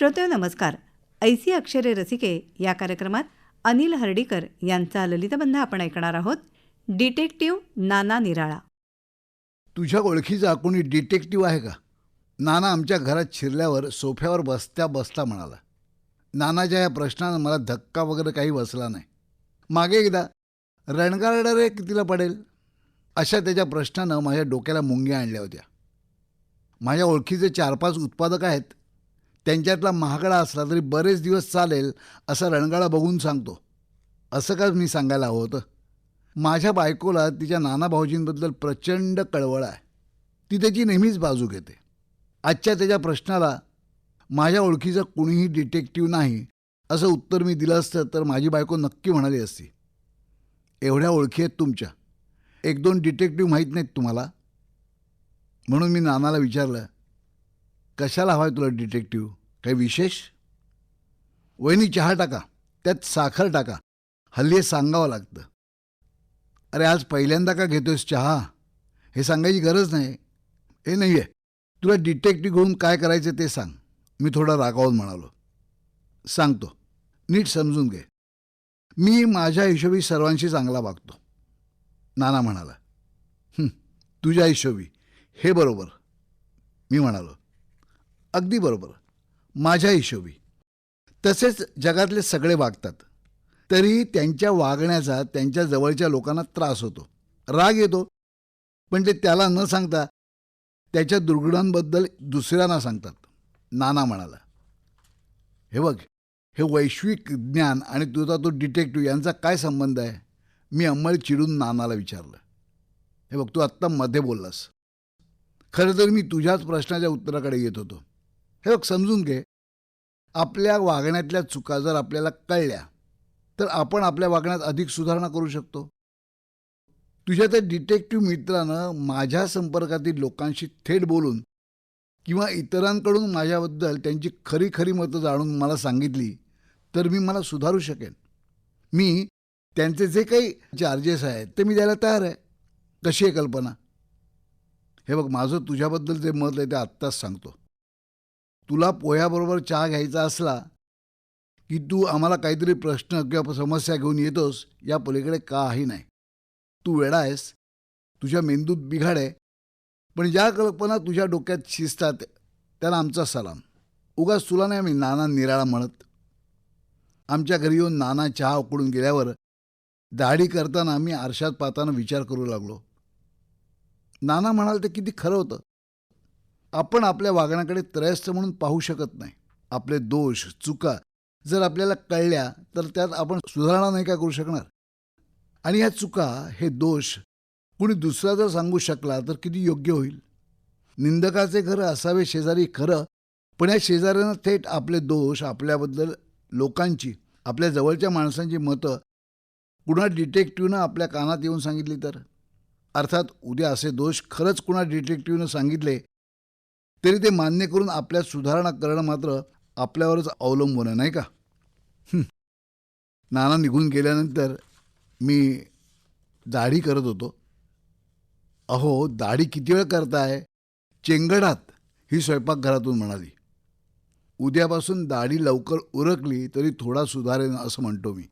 श्रोते नमस्कार. ऐसी अक्षरे रसिके या कार्यक्रमात अनिल हर्डीकर यांचा ललितबंध आपण ऐकणार आहोत. डिटेक्टिव्ह नाना निराळा. तुझ्या ओळखीचा कोणी डिटेक्टिव्ह आहे का? नाना आमच्या घरात शिरल्यावर सोफ्यावर बसत्या बसता म्हणाला. नानाच्या या प्रश्नानं मला धक्का वगैरे काही बसला नाही. मागे एकदा रणगार्डर रे कितीला पडेल? अशा त्याच्या प्रश्नानं माझ्या डोक्याला मुंग्या आणल्या होत्या. माझ्या ओळखीचे चार पाच उत्पादक आहेत त्यांच्यातला महागडा असला तरी बरेच दिवस चालेल असा रणगाडा बघून सांगतो. असं का मी सांगायला हवं होतं? माझ्या बायकोला तिच्या नाना भाऊजींबद्दल प्रचंड कळवळ आहे. ती त्याची नेहमीच बाजू घेते. आजच्या त्याच्या प्रश्नाला माझ्या ओळखीचं कुणीही डिटेक्टिव्ह नाही असं उत्तर मी दिलं असतं तर माझी बायको नक्की म्हणाली असती. एवढ्या ओळखी आहेत तुमच्या. एक दोन डिटेक्टिव्ह माहीत नाहीत तुम्हाला. म्हणून मी नानाला विचारलं कशाला हवा आहे तुला डिटेक्टिव्ह? काही विशेष? वहिनी चहा टाका. त्यात साखर टाका. हल्ली हे सांगावं लागतं. अरे आज पहिल्यांदा का घेतोयस चहा? हे सांगायची गरज नाही. हे नाही आहे तुला डिटेक्टिव्ह घेऊन काय करायचं ते सांग. मी थोडा रागावून म्हणालो. सांगतो. नीट समजून घे. मी माझ्या हिशोबी सर्वांशी चांगला वागतो. नाना म्हणाला. तुझ्या हिशोबी. हे बरोबर. मी म्हणालो. अगदी बरोबर. माझ्या हिशोबी. तसेच जगातले सगळे वागतात. तरीही त्यांच्या वागण्याचा त्यांच्या जवळच्या लोकांना त्रास होतो. राग येतो. पण ते त्याला न सांगता त्याच्या दुर्गुणांबद्दल दुसऱ्यांना सांगतात. नाना म्हणाला हे बघ हे वैश्विक ज्ञान आणि तुझा तो डिटेक्टिव्ह यांचा काय संबंध आहे? मी अंमळ चिडून नानाला विचारलं हे बघ तू आत्ता मध्ये बोललास. खरं तर मी तुझ्याच प्रश्नाच्या उत्तराकडे येत होतो. हे बघ समजून घे. आपल्या वागण्यातल्या चुका जर आपल्याला कळल्या तर आपण आपल्या वागण्यात अधिक सुधारणा करू शकतो. तुझ्या त्या डिटेक्टिव्ह मित्रानं माझ्या संपर्कातील लोकांशी थेट बोलून किंवा इतरांकडून माझ्याबद्दल त्यांची खरी खरी मतं जाणून मला सांगितली तर मी मला सुधारू शकेन. मी त्यांचे जे काही चार्जेस आहेत ते मी द्यायला तयार आहे. कशी आहे कल्पना? हे बघ माझं तुझ्याबद्दल जे मत आहे ते आत्ताच सांगतो. तुला पोह्याबरोबर चहा घ्यायचा असला की तू आम्हाला काहीतरी प्रश्न किंवा समस्या घेऊन येतोस या पलीकडे काही नाही. तू वेडा आहेस. तुझ्या मेंदूत बिघाड आहे. पण ज्या कल्पना तुझ्या डोक्यात शिजतात त्याला आमचा सलाम. उगाच तुला नाही आम्ही नाना निराळा म्हणत. आमच्या घरी येऊन नाना चहा उकडून गेल्यावर दाढी करताना आम्ही आरशात पाहताना विचार करू लागलो. नाना म्हणाल ते किती खरं होतं. आपण आपल्या वागण्याकडे त्रयस्थ म्हणून पाहू शकत नाही. आपले दोष चुका जर आपल्याला कळल्या तर त्यात आपण सुधारणा नाही का करू शकणार? आणि ह्या चुका हे दोष कुणी दुसरा जर सांगू शकला तर किती योग्य होईल? निंदकाचे खरं असावे शेजारी खरं पण या शेजाऱ्यानं थेट आपले दोष आपल्याबद्दल लोकांची आपल्या जवळच्या माणसांची मतं कुणा डिटेक्टिव्हनं आपल्या कानात येऊन सांगितली तर? अर्थात उद्या असे दोष खरंच कुणा डिटेक्टिव्हनं सांगितले तरी ते मान्य करून आपल्यात सुधारणा करणं मात्र आपल्यावरच अवलंबून आहे नाही का? नाना निघून गेल्यानंतर मी दाढी करत होतो. अहो दाढी किती वेळ करताय? चेंगडात ही स्वयंपाकघरातून म्हणाली. उद्यापासून दाढी लवकर उरकली तरी थोडा सुधारेन असं म्हणतो मी.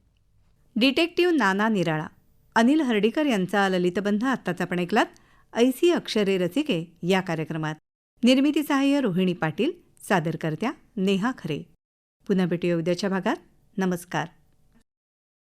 डिटेक्टिव्ह नाना निराळा अनिल हर्डीकर यांचा ललितबंध आत्ताच आपण ऐकलात. ऐसी अक्षरे रसिके या कार्यक्रमात. निर्मिती सहाय्य रोहिणी पाटील सादरकर्त्या नेहा खरे. पुन्हा भेटूया उद्याच्या भागात. नमस्कार.